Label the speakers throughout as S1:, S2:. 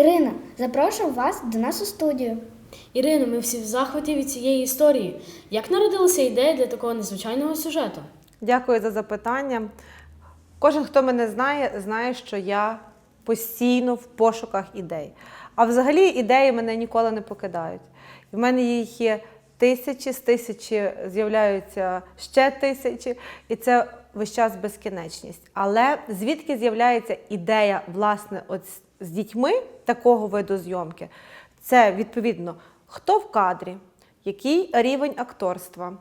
S1: Ірина, запрошую вас до нас у студію.
S2: Ірино, ми всі в захваті від цієї історії. Як народилася ідея для такого незвичайного сюжету?
S3: Дякую за запитання. Кожен, хто мене знає, знає, що я постійно в пошуках ідей. А взагалі ідеї мене ніколи не покидають. І в мене їх є тисячі, з тисячі з'являються ще тисячі, і це весь час безкінечність. Але звідки з'являється ідея, власне, от з- дітьми такого виду зйомки? Це відповідно, хто в кадрі, який рівень акторства,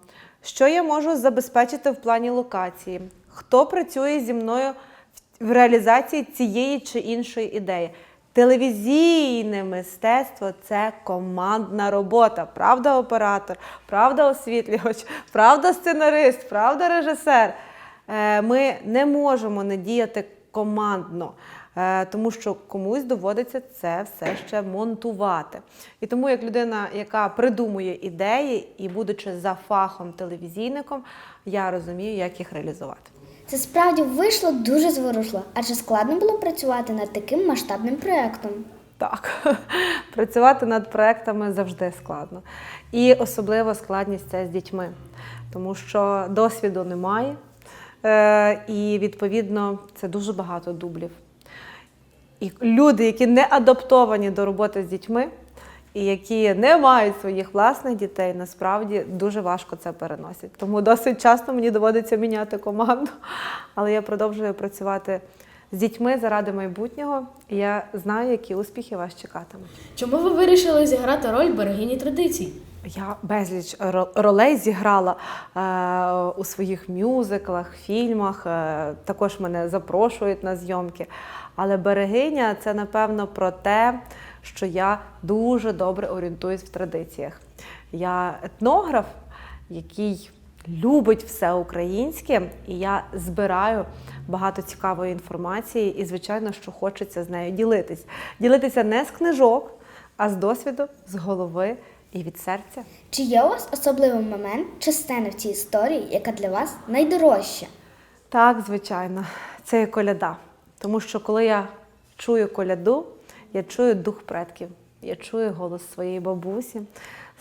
S3: що я можу забезпечити в плані локації, хто працює зі мною в реалізації цієї чи іншої ідеї. Телевізійне мистецтво це командна робота. Правда, оператор, правда, освітлювач, правда, сценарист, правда, режисер. Е, Ми не можемо не діяти командно, е, тому що комусь доводиться це все ще монтувати. І тому, як людина, яка придумує ідеї і будучи за фахом телевізійником, я розумію, як їх реалізувати.
S1: Це справді вийшло дуже зворушливо, адже складно було працювати над таким масштабним проєктом.
S3: Так, працювати над проектами завжди складно. І особливо складність це з дітьми, тому що досвіду немає, е, і відповідно це дуже багато дублів. І люди, які не адаптовані до роботи з дітьми, і які не мають своїх власних дітей, насправді дуже важко це переносять. Тому досить часто мені доводиться міняти команду, але я продовжую працювати з дітьми заради майбутнього, і я знаю, які успіхи вас чекатимуть.
S2: Чому ви вирішили зіграти роль берегині традицій?
S3: Я безліч ролей зіграла е, у своїх мюзиклах, фільмах. Е, також мене запрошують на зйомки. Але берегиня це напевно про те, що я дуже добре орієнтуюсь в традиціях. Я етнограф, який любить все українське, і я збираю багато цікавої інформації, і, звичайно, що хочеться з нею ділитись. Ділитися не з книжок, а з досвіду, з голови і від серця.
S1: Чи є у вас особливий момент чи сцена в цій історії, яка для вас найдорожча?
S3: Так, звичайно, це є коляда. Тому що коли я чую коляду, я чую дух предків, я чую голос своєї бабусі,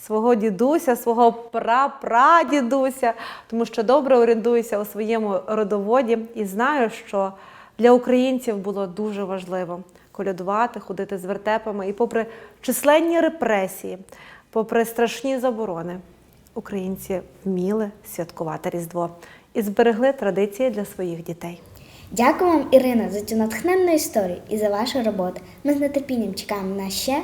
S3: свого дідуся, свого прапрадідуся, тому що добре орієнтуюся у своєму родоводі і знаю, що для українців було дуже важливо колядувати, ходити з вертепами. І попри численні репресії, попри страшні заборони, українці вміли святкувати Різдво і зберегли традиції для своїх дітей.
S1: Дякую вам, Ірина, за цю натхненну історію і за вашу роботу. Ми з нетерпінням чекаємо на ще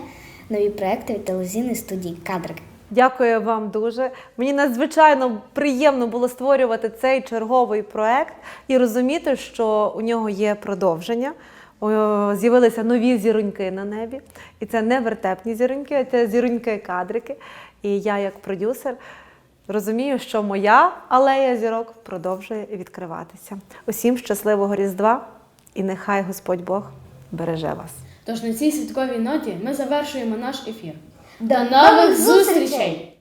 S1: нові проекти від телевізійної студії Кадрик.
S3: Дякую вам дуже. Мені надзвичайно приємно було створювати цей черговий проект і розуміти, що у нього є продовження. З'явилися нові зіроньки на небі. І це не вертепні зіроньки, а це зіроньки-кадрики. І я, як продюсер, розумію, що моя алея зірок продовжує відкриватися. Усім щасливого Різдва і нехай Господь Бог береже вас.
S2: Тож на цій святковій ноті ми завершуємо наш ефір.
S1: До нових
S2: зустрічей!